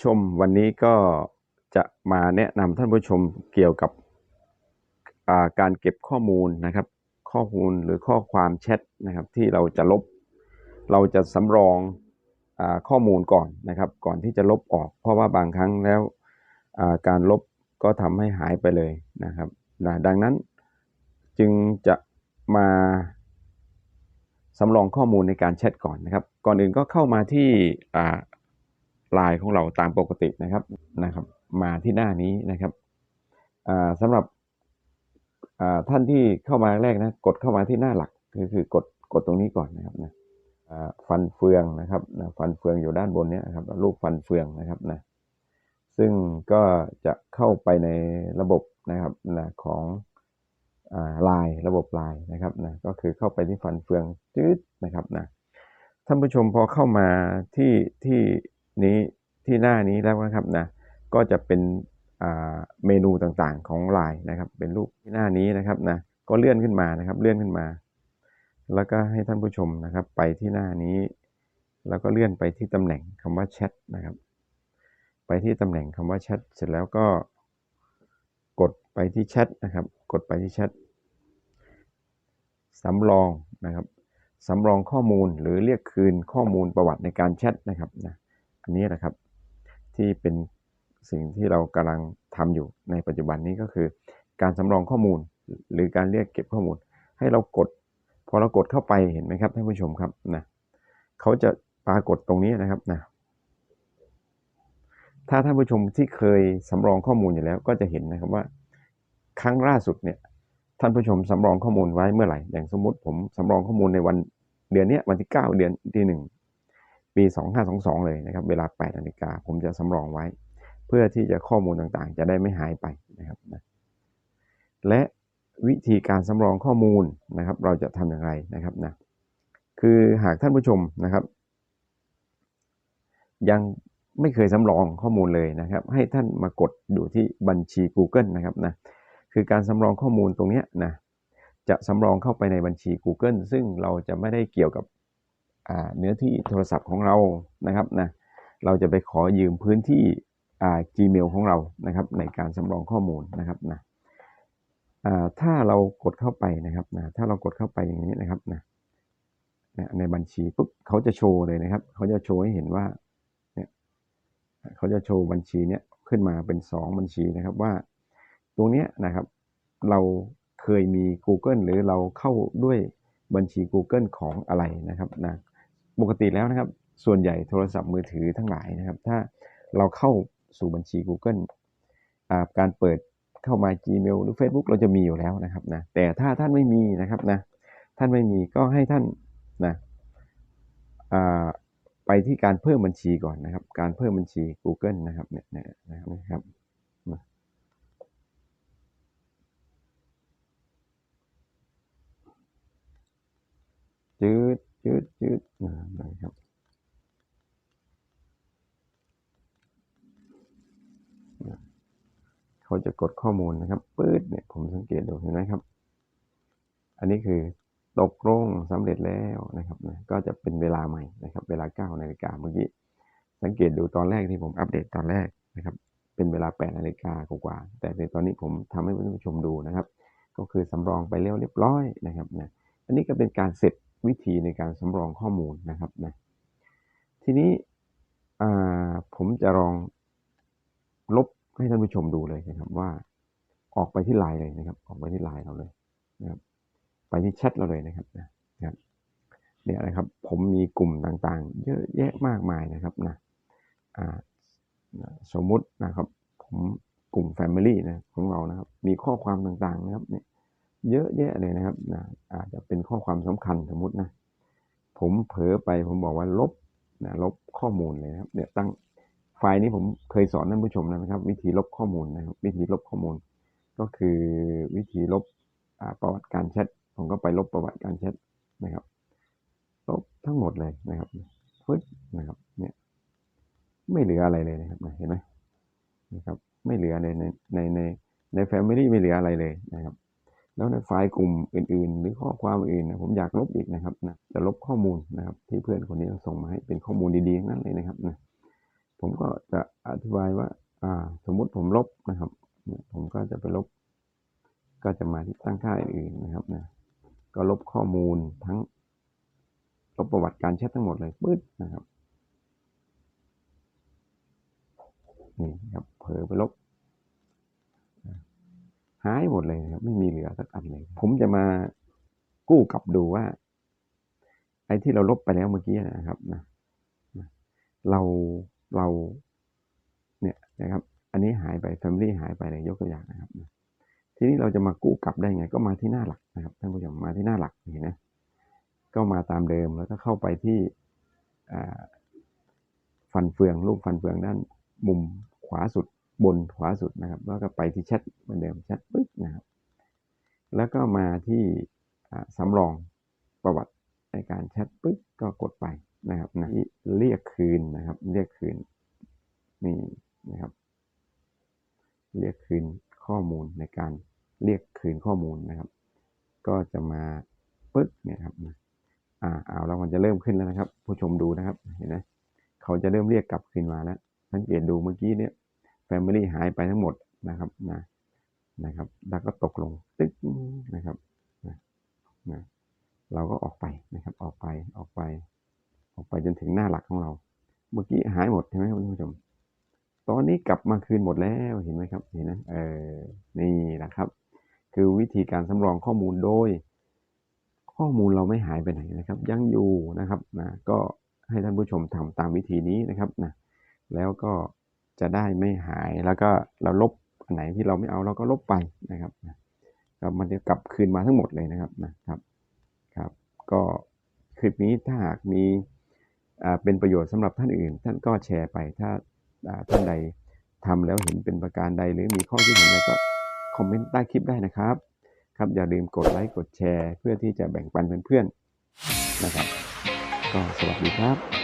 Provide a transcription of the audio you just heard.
้ชมวันนี้ก็จะมาแนะนำท่านผู้ชมเกี่ยวกับาการเก็บข้อมูลนะครับ ข้อมูลหรือข้อความแชทนะครับ ที่เราจะลบ เราจะสำรองอข้อมูลก่อนนะครับ ก่อนที่จะลบออก เพราะว่าบางครั้งแล้วาการลบก็ทำให้หายไปเลยนะครับ ดังนั้นจึงจะมาสำรองข้อมูลในการแชทก่อนนะครับ ก่อนอื่นก็เข้ามาที่ อ่าไลน์ของเราตามปกตินะครับนะครับ มาที่หน้านี้นะครับอ่าสำหรับท่านที่เข้ามาแรกนะกดเข้ามาที่หน้าหลักก็คือกดกดตรงนี้ก่อนนะครับนะฟันเฟืองนะครับนะฟันเฟืองอยู่ด้านบนนี้นะครับรูปฟันเฟืองนะครับนะซึ่งก็จะเข้าไปในระบบนะครับนะของอ่าไลน์ระบบลน์นะครับนะก็คือเข้าไปที่ฟันเฟืองจืดนะครับนะท่านผู้ชมพอเข้ามาที่ที่ นี้ที่หน้านี้แล้วนะครับนะก็จะเป็นเมนูต่างๆของไลน์นะครับ เป็นรูปที่หน้านี้นะครับนะก็เลื่อนขึ้นมานะครับ เลื่อนขึ้นมา แล้วก็ให้ท่านผู้ชมนะครับ ไปที่หน้านี้ แล้วก็เลื่อนไปที่ตำแหน่งคำว่าแชทนะครับ ไปที่ตำแหน่งคำว่าแชทเสร็จแล้วก็กดไปที่แชทนะครับ กดไปที่แชทสำรองนะครับสำรองข้อมูลหรือเรียกคืนข้อมูลประวัติในการแชทนะครับนะ อันนี้นะครับ ที่เป็นสิ่งที่เรากำลังทำอยู่ในปัจจุบันนี้ก็คือ การสำรองข้อมูลหรือการเรียกเก็บข้อมูล ให้เรากด พอเรากดเข้าไปเห็นไหมครับท่านผู้ชมครับนะเขาจะปรากฏตรงนี้นะครับนะถ้าท่านผู้ชมที่เคยสำรองข้อมูลอยู่แล้วก็จะเห็นนะครับว่า ครั้งล่าสุดเนี่ยท่านผู้ชมสำรองข้อมูลไว้เมื่อไหร่ อย่างสมมุติผมสำรองข้อมูลในวันเดือนนี้วันที่ 9 เดือนที่1 ปี 2522 เลยนะครับ เวลา8นาฬิกาผมจะสำรองไว้ เพื่อที่จะข้อมูลต่างๆ จะได้ไม่หายไปนะครับนะและวิธีการสำรองข้อมูลนะครับ เราจะทำอย่างไรนะครับนะคือหากท่านผู้ชมนะครับ ยังไม่เคยสำรองข้อมูลเลยนะครับ ให้ท่านมากดดูที่บัญชี Google นะครับนะคือการสำรองข้อมูลตรงนี้นะจะสำรองเข้าไปในบัญชี Google ซึ่งเราจะไม่ได้เกี่ยวกับ เนื้อที่โทรศัพท์ของเรานะครับนะเราจะไปขอยืมพื้นที่ Gmail ของเรานะครับ ในการสำรองข้อมูลนะครับนะอ่าถ้าเรากดเข้าไปนะครับนะถ้าเรากดเข้าไปอย่างนี้นะครับนะเนี่ยในบัญชีปุ๊บเขาจะโชว์เลยนะครับ เขาจะโชว์ให้เห็นว่าเนี่ยเขาจะโชว์บัญชีเนี้ยขึ้นมาเป็น 2 บัญชีนะครับว่า ตรงเนี้ยนะครับ เราเคยมี Google หรือเราเข้าด้วยบัญชี Google ของอะไรนะครับนะ ปกติแล้วนะครับ ส่วนใหญ่โทรศัพท์มือถือทั้งหลายนะครับ ถ้าเราเข้าสู่บัญชี Google การเปิดเข้ามา Gmail หรือ Facebook เราจะมีอยู่แล้วนะครับนะแต่ถ้าท่านไม่มีนะครับนะท่านไม่มีก็ให้ท่านนะไปที่การเพิ่มบัญชีก่อนนะครับ การเพิ่มบัญชี Google นะครับเนี่ยเนี่ยนะครับจืด จืดจืดอ่านะครับเขาจะกดข้อมูลนะครับปื๊ดเนี่ยผมสังเกตดูเห็นไหมครับ อันนี้คือตกลงสำเร็จแล้วนะครับนะก็จะเป็นเวลาใหม่นะครับ เวลา9นาฬิกาเมื่อกี้สังเกตดูตอนแรกที่ผมอัปเดตตอนแรกนะครับ เป็นเวลา8นาฬิกากว่า แต่ในตอนนี้ผมทำให้ท่านผู้ชมดูนะครับ ก็คือสำรองไปเรียบเรียบร้อยนะครับนะอันนี้ก็เป็นการเสร็จ วิธีในการสำรองข้อมูลนะครับนะทีนี้ผมจะลองลบให้ท่านผู้ชมดูเลยนะครับว่าออกไปที่ไลน์เลยนะครับ ออกไปที่ไลน์เราเลยนะครับ ไปที่แชทเราเลยนะครับนะครับเนี่ยนะครับผมมีกลุ่มต่างๆ เยอะแยะมากมายนะครับนะอ่านะสมมุตินะครับผมกลุ่ม Family นะของเรานะครับ มีข้อความต่างๆนะครับเนี่ย เยอะแยะเลยนะครับนะอาจจะเป็นข้อความสำคัญสมมุตินะ ผมเผลอไปผมบอกว่าลบนะลบข้อมูลเลยนะครับเนี่ยตั้งไฟล์นี้ผมเคยสอนท่านผู้ชมนะครับ วิธีลบข้อมูลนะครับ วิธีลบข้อมูล ก็คือวิธีลบประวัติการแชทผมก็ไปลบประวัติการแชทนะครับ ลบทั้งหมดเลยนะครับฟึดนะครับเนี่ยไม่เหลืออะไรเลยนะครับเห็นไหมนะครับ ไม่เหลือในในในในในแฟมิลี่ไม่เหลืออะไรเลยนะครับ แล้วในไฟล์กลุ่มอื่น ๆ หรือข้อความอื่นนะผมอยากลบอีกนะครับนะจะลบข้อมูลนะครับ ที่เพื่อนคนนี้ส่งมาให้เป็นข้อมูลดีๆนั้นเลยนะครับนะผมก็จะอธิบายว่าอ่าสมมุติผมลบนะครับผมก็จะไปลบ ก็จะมาที่ตั้งค่าอื่นๆนะครับนะก็ลบข้อมูลทั้งลบประวัติการแชททั้งหมดเลยปึ๊ดนะครับนี่ครับเผลอไปลบ หายหมดเลยครับไม่มีเหลือสักอันเลย ผมจะมากู้กลับดูว่า ไอ้ที่เราลบไปแล้วเมื่อกี้นะครับนะเราเราเนี่ยนะครับ อันนี้หายไป Family หายไปเลยยกตัวอย่างนะครับนะทีนี้เราจะมากู้กลับได้ไง ก็มาที่หน้าหลักนะครับท่านผู้ชมมาที่หน้าหลักเห็นไหมก็มาตามเดิมแล้วก็เข้าไปที่ฟันเฟืองรูปฟันเฟืองด้านมุมขวาสุด บนขวาสุดนะครับ แล้วก็ไปที่แชทเหมือนเดิมแชทปึ๊บนะครับ แล้วก็มาที่สำรองประวัติในการแชทปึ๊บก็กดไปนะครับนะเรียกคืนนะครับ เรียกคืนนี่นะครับ เรียกคืนข้อมูลในการเรียกคืนข้อมูลนะครับ ก็จะมาปึ๊บเนี่ยครับนะอ่าเอาแล้วมันจะเริ่มขึ้นแล้วนะครับ ผู้ชมดูนะครับเห็นไหมเขาจะเริ่มเรียกกลับคืนมาแล้วสังเกตดูเมื่อกี้เนี่ย Family หายไปทั้งหมดนะครับนะนะครับ แล้วก็ตกลงตึ๊กนะครับนะนะเราก็ออกไปนะครับ ออกไปออกไป ออกไปจนถึงหน้าหลักของเรา เมื่อกี้หายหมดใช่ไหมคุณผู้ชม ตอนนี้กลับมาคืนหมดแล้วเห็นไหมครับเห็นไหมเออนี่นะครับ คือวิธีการสำรองข้อมูลโดย ข้อมูลเราไม่หายไปไหนนะครับ ยังอยู่นะครับนะก็ให้ท่านผู้ชมทำตามวิธีนี้นะครับนะแล้วก็ จะได้ไม่หายแล้วก็เราลบอันไหนที่เราไม่เอาเราก็ลบไปนะครับนะก็มันจะกลับคืนมาทั้งหมดเลยนะครับนะครับครับ ก็คลิปนี้ถ้าหากมีอ่าเป็นประโยชน์สำหรับท่านอื่น ท่านก็แชร์ไปถ้าท่านใดทำแล้วเห็นเป็นประการใด หรือมีข้อคิดเห็นอะไรก็คอมเมนต์ใต้คลิปได้นะครับ ครับอย่าลืมกดไลค์กดแชร์ เพื่อที่จะแบ่งปันเพื่อนๆนะครับ ก็สวัสดีครับ